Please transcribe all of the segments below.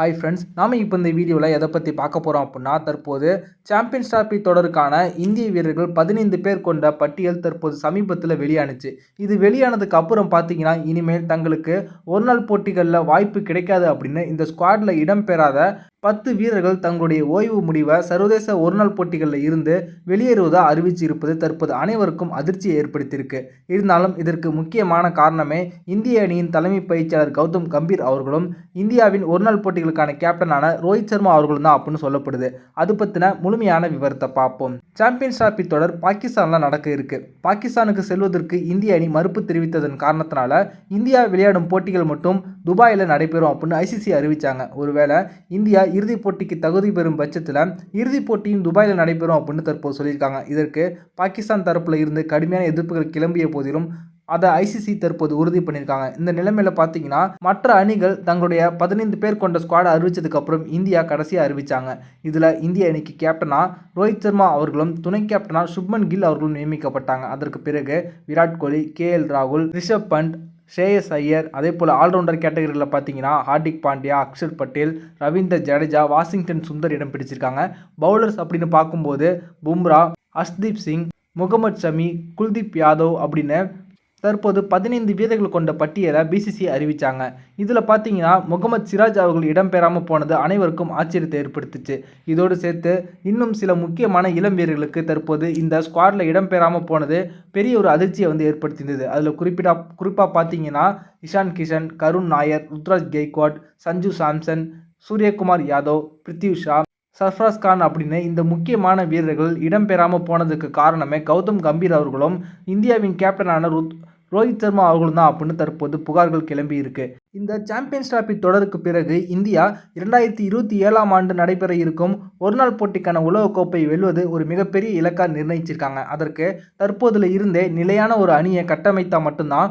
Hi friends நாம் இப்போ இந்த வீடியோவில் எதை பற்றி பார்க்க போகிறோம் அப்படின்னா தற்போது சாம்பியன்ஸ் டிராபி தொடருக்கான இந்திய வீரர்கள் பதினைந்து பேர் கொண்ட பட்டியல் தற்போது சமீபத்தில் வெளியானுச்சு. இது வெளியானதுக்கு அப்புறம் பார்த்தீங்கன்னா இனிமேல் தங்களுக்கு ஒரு நாள் போட்டிகளில் வாய்ப்பு கிடைக்காது அப்படின்னு இந்த ஸ்குவாடில் இடம்பெறாத பத்து வீரர்கள் தங்களுடைய ஓய்வு முடிவை சர்வதேச ஒருநாள் போட்டிகளில் இருந்து வெளியேறுவதாக அறிவிச்சு இருப்பது தற்போது அனைவருக்கும் அதிர்ச்சியை ஏற்படுத்தியிருக்கு. இருந்தாலும் இதற்கு முக்கியமான காரணமே இந்திய அணியின் தலைமை பயிற்சியாளர் கௌதம் கம்பீர் அவர்களும் இந்தியாவின் ஒருநாள் போட்டிகளுக்கான கேப்டனான ரோஹித் சர்மா அவர்களும் தான் அப்படின்னு சொல்லப்படுது. அது பற்றின முழுமையான விவரத்தை பார்ப்போம். சாம்பியன்ஸ் டிராபி தொடர் பாகிஸ்தானில் நடக்க இருக்கு. பாகிஸ்தானுக்கு செல்வதற்கு இந்திய அணி மறுப்பு தெரிவித்ததன் காரணத்தினால இந்தியா விளையாடும் போட்டிகள் மட்டும் துபாயில் நடைபெறும் அப்படின்னு ஐசிசி அறிவித்தாங்க ஒருவேளை இந்தியா இறுதிப் போட்டிக்கு தகுதி பெறும் பட்சத்தில் இறுதிப் போட்டியும் துபாயில் நடைபெறும் அப்படின்னு தற்போது சொல்லியிருக்காங்க. இதற்கு பாகிஸ்தான் தரப்பில் இருந்து கடுமையான எதிர்ப்புகள் கிளம்பிய போதிலும் அதை ஐசிசி தற்போது உறுதி பண்ணியிருக்காங்க. இந்த நிலைமையில் பார்த்தீங்கன்னா மற்ற அணிகள் தங்களுடைய பதினைந்து பேர் கொண்ட ஸ்குவாடை அறிவித்ததுக்கப்புறம் இந்தியா கடைசியாக அறிவித்தாங்க இதில் இந்திய அணிக்கு கேப்டனா ரோஹித் சர்மா அவர்களும் துணை கேப்டனா சுப்மன் கில் அவர்களும் நியமிக்கப்பட்டாங்க. அதற்கு பிறகு விராட் கோலி கே எல் ராகுல் ரிஷப் பண்ட் ஸ்ரேயஸ் ஐயர். அதே போல் ஆல்ரவுண்டர் கேட்டகரியில் பார்த்தீங்கன்னா ஹார்திக் பாண்டியா அக்ஷர் பட்டேல் ரவீந்தர் ஜடேஜா வாஷிங்டன் சுந்தர் இடம் பிடிச்சிருக்காங்க. பவுலர்ஸ் அப்படின்னு பார்க்கும்போது பும்ரா அஷ்தீப் சிங் முகமது ஷமி குல்தீப் யாதவ் அப்படின்னு தற்போது பதினைந்து வீரர்கள் கொண்ட பட்டியலை பிசிசி அறிவித்தாங்க இதில் பார்த்தீங்கன்னா முகமது சிராஜ் அவர்கள் இடம்பெறாமல் போனது அனைவருக்கும் ஆச்சரியத்தை ஏற்படுத்துச்சு. இதோடு சேர்த்து இன்னும் சில முக்கியமான இளம் வீரர்களுக்கு தற்போது இந்த ஸ்குவாடில் இடம்பெறாமல் போனது பெரிய ஒரு அதிர்ச்சியை வந்து ஏற்படுத்தியிருந்தது. அதில் குறிப்பிட்டா குறிப்பாக பார்த்தீங்கன்னா இஷான் கிஷன் கருண் நாயர் ருத்ராஜ் கெய்க்வாட் சஞ்சு சாம்சன் சூரியகுமார் யாதவ் பிருத்யூ ஷா சர்ஃப்ராஸ் கான் அப்படின்னு இந்த முக்கியமான வீரர்கள் இடம்பெறாமல் போனதுக்கு காரணமே கௌதம் கம்பீர் அவர்களும் இந்தியாவின் கேப்டனான ருத் ரோஹித் சர்மா அவர்களும் தான் அப்படின்னு தற்போது புகார்கள் கிளம்பி இருக்கு. இந்த சாம்பியன்ஸ் டிராபி தொடருக்கு பிறகு இந்தியா இரண்டாயிரத்தி இருபத்தி ஏழாம் ஆண்டு நடைபெற இருக்கும் ஒருநாள் போட்டிக்கான உலகக்கோப்பை வெல்வது ஒரு மிகப்பெரிய இலக்காக நிர்ணயிச்சிருக்காங்க. அதற்கு தற்போதுல இருந்தே நிலையான ஒரு அணியை கட்டமைத்தால் மட்டும்தான்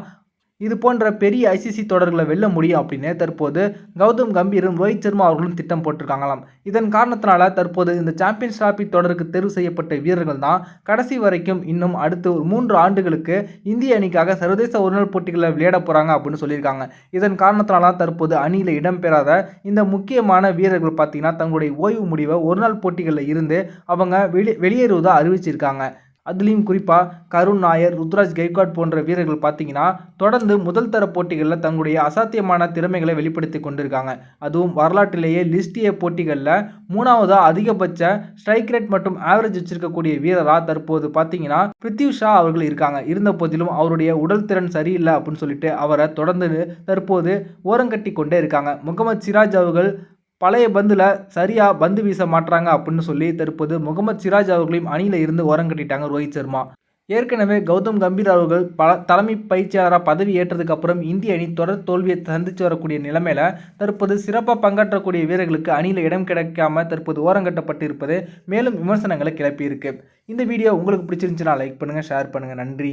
இது போன்ற பெரிய ஐசிசி தொடர்களை வெல்ல முடியும் அப்படின்னு தற்போது கௌதம் கம்பீரும் ரோஹித் சர்மா அவர்களும் திட்டம் போட்டிருக்காங்களாம். இதன் காரணத்தினால தற்போது இந்த சாம்பியன்ஸ் டிராபி தொடருக்கு தேர்வு செய்யப்பட்ட வீரர்கள் தான் கடைசி வரைக்கும் இன்னும் அடுத்து ஒரு மூன்று ஆண்டுகளுக்கு இந்திய அணிக்காக சர்வதேச ஒருநாள் போட்டிகளில் விளையாட போகிறாங்க அப்படின்னு சொல்லியிருக்காங்க. இதன் காரணத்தினால தற்போது அணியில் இடம்பெறாத இந்த முக்கியமான வீரர்கள் பார்த்தீங்கன்னா தங்களுடைய ஓய்வு முடிவை ஒருநாள் போட்டிகளில் இருந்து அவங்க வெளி வெளியேறுவதாக அறிவிச்சிருக்காங்க. அதுலேயும் குறிப்பாக கருண் நாயர் ருத்ராஜ் கெய்காட் போன்ற வீரர்கள் பார்த்தீங்கன்னா தொடர்ந்து முதல் தர போட்டிகளில் தங்களுடைய அசாத்தியமான திறமைகளை வெளிப்படுத்தி கொண்டிருக்காங்க. அதுவும் வரலாற்றிலேயே லிஸ்ட் ஏ போட்டிகளில் மூணாவதாக அதிகபட்ச ஸ்ட்ரைக் ரேட் மற்றும் ஆவரேஜ் வச்சிருக்கக்கூடிய வீரராக தற்போது பார்த்தீங்கன்னா பிருத்வி ஷா அவர்கள் இருக்காங்க. இருந்த போதிலும் அவருடைய உடல் திறன் சரியில்லை அப்படின்னு சொல்லிட்டு அவரை தொடர்ந்து தற்போது ஓரங்கட்டி கொண்டே இருக்காங்க. முகமது சிராஜ் அவர்கள் பழைய பந்தில் சரியாக பந்து வீச மாட்டுறாங்க அப்படின்னு சொல்லி தற்போது முகமது சிராஜ் அவர்களையும் அணியில் இருந்து ஓரங்கட்டிட்டாங்க ரோஹித் சர்மா. ஏற்கனவே கௌதம் கம்பீர் அவர்கள் பல தலைமை பயிற்சியாளராக பதவி ஏற்றதுக்கு அப்புறம் இந்திய அணி தொடர் தோல்வியை சந்தித்து வரக்கூடிய நிலைமையில தற்போது சிறப்பாக பங்காற்றக்கூடிய வீரர்களுக்கு அணியில் இடம் கிடைக்காம தற்போது ஓரங்கட்டப்பட்டு இருப்பது மேலும் விமர்சனங்களை கிளப்பியிருக்கு. இந்த வீடியோ உங்களுக்கு பிடிச்சிருந்துச்சுன்னா லைக் பண்ணுங்கள் ஷேர் பண்ணுங்கள் நன்றி.